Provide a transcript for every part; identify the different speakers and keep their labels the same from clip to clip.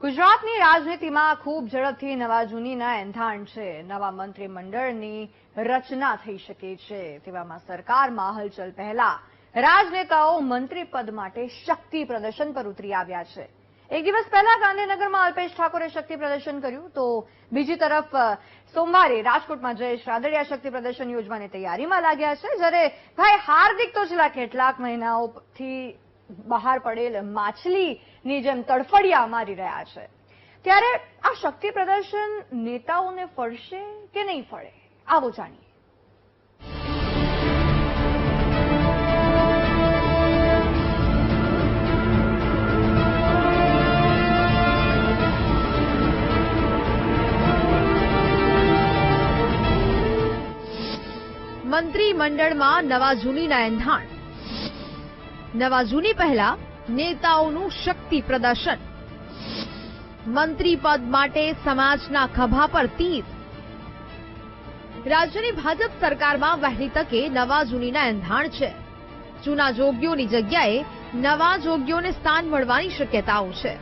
Speaker 1: ગુજરાતની રાજનીતિમાં ખૂબ ઝડપથી નવા જૂનીના એંધાણ છે. નવા મંત્રીમંડળની રચના થઈ શકે છે. તેવામાં સરકારમાં હલચલ પહેલા રાજનેતાઓ મંત્રી પદ માટે શક્તિ પ્રદર્શન પર ઉતરી આવ્યા છે. એક દિવસ પહેલા ગાંધીનગરમાં અલ્પેશ ઠાકોરે શક્તિ પ્રદર્શન કર્યું તો બીજી તરફ સોમવારે રાજકોટમાં જયેશ રાદડિયા શક્તિ પ્રદર્શન યોજવાની તૈયારીમાં લાગ્યા છે. જ્યારે ભાઈ હાર્દિક તો છેલ્લા કેટલાક મહિનાઓથી બહાર પડેલ માછલીની જેમ તડફડિયા મારી રહ્યા છે. ત્યારે આ શક્તિ પ્રદર્શન નેતાઓને ફળશે કે નહીં ફળે આવો જાણીએ.
Speaker 2: મંત્રીમંડળમાં નવા જૂનીના એંધાણ. નવા પહેલા નેતાઓનું શક્તિ પ્રદર્શન. મંત્રી પદ માટે સમાજના ખભા પર તીર. રાજ્યની ભાજપ સરકારમાં વહેલી તકે નવા જૂનીના એંધાણ છે. જૂના જોગ્યોની જગ્યાએ નવા જોગ્યોને સ્થાન મળવાની શક્યતાઓ છે.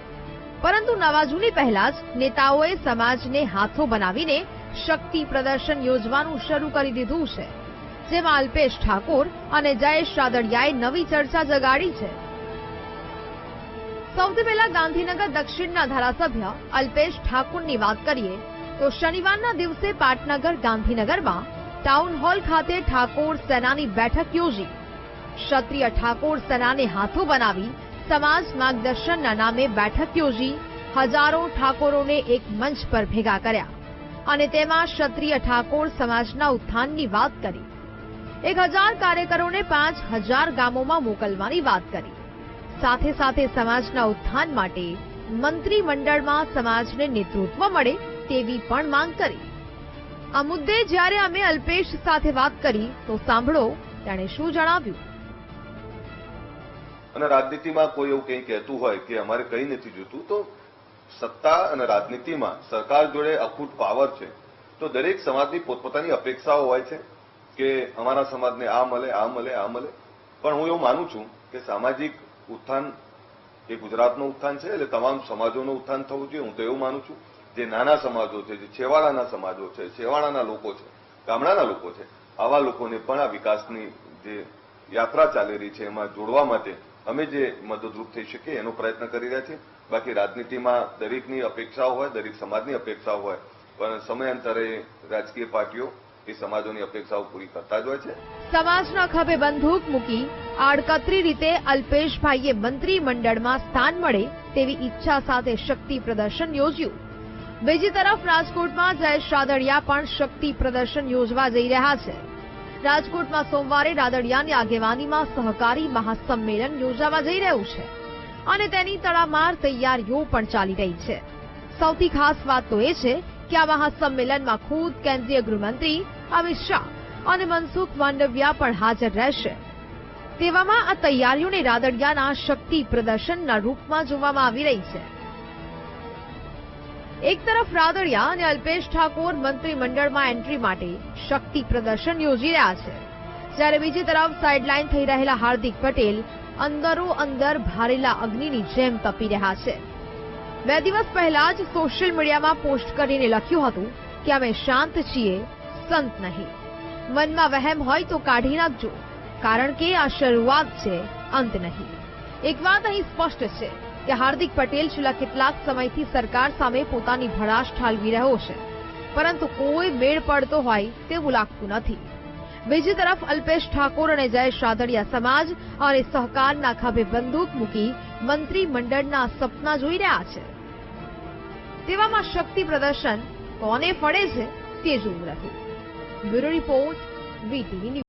Speaker 2: પરંતુ નવા જૂની પહેલા જ નેતાઓએ સમાજને હાથો બનાવીને શક્તિ પ્રદર્શન યોજવાનું શરૂ કરી દીધું છે. જેમાં અલ્પેશ ઠાકોર અને જયેશ રાદડિયાએ નવી ચર્ચા જગાડી છે. સૌથી પહેલા ગાંધીનગર દક્ષિણના ધારાસભ્ય અલ્પેશ ઠાકોરની વાત કરીએ, તો શનિવારના દિવસે પાટનગર ગાંધીનગરમાં ટાઉન હોલ ખાતે ઠાકોર સેનાની બેઠક યોજી. ક્ષત્રિય ઠાકોર સેનાને હાથો બનાવી સમાજ માર્ગદર્શનના નામે બેઠક યોજી, હજારો ઠાકોરોને એક મંચ પર ભેગા કર્યા. અને તેમાં ક્ષત્રિય ઠાકોર સમાજના ઉત્થાનની વાત કરી. એક હજાર કાર્યકરોને પાંચ હજાર ગામોમાં મોકલવાની વાત કરી. સાથે સાથે સમાજના ઉત્થાન માટે મંત્રીમંડળમાં સમાજને નેતૃત્વ મળે તેવી પણ માંગ કરી. આ મુદ્દે જ્યારે અમે અલ્પેશ સાથે વાત કરી તો સાંભળો તેણે શું જણાવ્યું.
Speaker 3: અને રાજનીતિમાં કોઈ એવું કંઈ કહેતું હોય કે અમારે કંઈ નથી જોતું, તો સત્તા અને રાજનીતિમાં સરકાર જોડે અખૂટ પાવર છે. તો દરેક સમાજની પોતપોતાની અપેક્ષાઓ હોય છે. કે અમારા સમાજને આ મળે આ મળે આ મળે. પણ હું એવું માનું છું કે સામાજિક ઉત્થાન એ ગુજરાતનું ઉત્થાન છે, એટલે તમામ સમાજોનું ઉત્થાન થવું જોઈએ. હું તો એવું માનું છું જે નાના સમાજો છે, જે છેવાડાના સમાજો છે, છેવાડાના લોકો છે, ગામડાના લોકો છે, આવા લોકોને પણ આ વિકાસની જે યાત્રા ચાલી રહી છે, એમાં જોડવા માટે અમે જે મદદરૂપ થઈ શકીએ એનો પ્રયત્ન કરી રહ્યા છીએ. બાકી રાજનીતિમાં દરેકની અપેક્ષાઓ હોય, દરેક સમાજની અપેક્ષાઓ હોય, પણ સમયાંતરે રાજકીય પાર્ટીઓ એ સમાજોની અપેક્ષાઓ પૂરી કરતા જ હોય છે.
Speaker 2: સમાજના ખભે બંદૂક મૂકી આડકતરી રીતે અલ્પેશભાઈએ મંત્રીમંડળમાં સ્થાન મળે તેવી ઈચ્છા સાથે શક્તિ પ્રદર્શન યોજ્યું. બીજી તરફ રાજકોટમાં જયેશ રાદડિયા પણ શક્તિ પ્રદર્શન યોજવા જઈ રહ્યા છે. રાજકોટમાં સોમવારે રાદડિયાની આગેવાનીમાં સહકારી મહાસંમેલન યોજાવા જઈ રહ્યું છે અને તેની તડામાર તૈયારીઓ પણ ચાલી રહી છે. સૌથી ખાસ વાત તો એ છે કે આ મહાસંમેલનમાં ખુદ કેન્દ્રીય ગૃહમંત્રી અમિત શાહ અને મનસુખ માંડવિયા પણ હાજર રહેશે તેવામાં આ તૈયારીઓને રાદડિયાના શક્તિ પ્રદર્શનના રૂપમાં જોવામાં આવી રહી છે એક તરફ રાદડિયા અને અલ્પેશ ઠાકોર મંત્રીમંડળમાં એન્ટ્રી માટે શક્તિ પ્રદર્શન યોજી રહ્યા છે જ્યારે બીજી તરફ સાઇડલાઇન થઈ રહેલા હાર્દિક પટેલ અંદરો અંદર ભારેલા અગ્નિની જેમ તપી રહ્યા છે બે દિવસ પહેલા જ સોશિયલ મીડિયામાં પોસ્ટ કરીને લખ્યું હતું કે અમે શાંત છીએ, સંત નહીં. મનમાં વહેમ હોય તો કાઢી નાખજો, કારણ કે આ શરૂઆત છે અંત નહીં. એક વાત અહીં સ્પષ્ટ છે કે હાર્દિક પટેલ છેલ્લા કેટલાક સમયથી સરકાર સામે પોતાની ભડાશ ઠાલવી રહ્યો છે, પરંતુ કોઈ મેળ પડતો હોય તેવું લાગતું નથી. બીજી તરફ અલ્પેશ ઠાકોર અને જયેશ રાદડિયા સમાજ અને સહકારના ખભે બંદૂક મૂકી મંત્રીમંડળના સપના જોઈ રહ્યા છે. તેવામાં શક્તિ પ્રદર્શન કોને ફળે છે તે જોવું રહ્યું બ્યુરો રિપોર્ટ વીટીવી